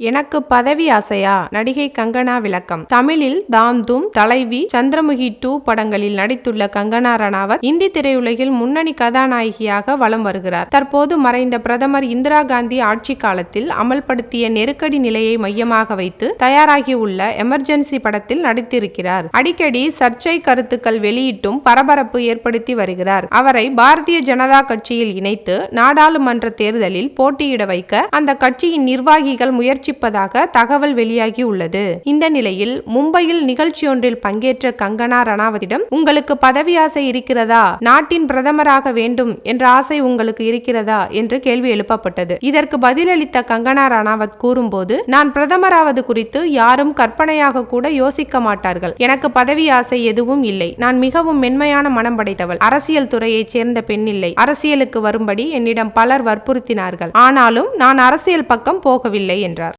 எனக்கு பதவி ஆசையா? நடிகை கங்கனா விளக்கம். தமிழில் தாம் தூம் தலைவி சந்திரமுகி டூ படங்களில் நடித்துள்ள கங்கனா ரணாவத் இந்தி திரையுலகில் முன்னணி கதாநாயகியாக வலம் வருகிறார். தற்போது மறைந்த பிரதமர் இந்திரா காந்தி ஆட்சி காலத்தில் அமல்படுத்திய நெருக்கடி நிலையை மையமாக வைத்து தயாராகியுள்ள எமர்ஜென்சி படத்தில் நடித்திருக்கிறார். அடிக்கடி சர்ச்சை கருத்துக்கள் வெளியிட்டும் பரபரப்பு ஏற்படுத்தி வருகிறார். அவரை பாரதிய ஜனதா கட்சியில் இணைத்து நாடாளுமன்ற தேர்தலில் போட்டியிட வைக்க அந்த கட்சியின் நிர்வாகிகள் முயற்சி முயற்சிப்பதாக தகவல் வெளியாகி உள்ளது இந்த நிலையில் மும்பையில் நிகழ்ச்சியொன்றில் பங்கேற்ற கங்கனா ரணாவதிடம் உங்களுக்கு பதவி ஆசை இருக்கிறதா? நாட்டின் பிரதமராக வேண்டும் என்ற ஆசை உங்களுக்கு இருக்கிறதா? என்று கேள்வி எழுப்பப்பட்டது. இதற்கு பதிலளித்த கங்கனா ரணாவத் கூறும்போது நான் பிரதமராவது குறித்து யாரும் கற்பனையாக கூட யோசிக்க மாட்டார்கள். எனக்கு பதவி ஆசை எதுவும் இல்லை. நான் மிகவும் மென்மையான மனம் படைத்தவள். அரசியல் துறையைச் சேர்ந்த பெண் இல்லை. அரசியலுக்கு வரும்படி என்னிடம் பலர் வற்புறுத்தினார்கள். ஆனாலும் நான் அரசியல் பக்கம் போகவில்லை என்றார்.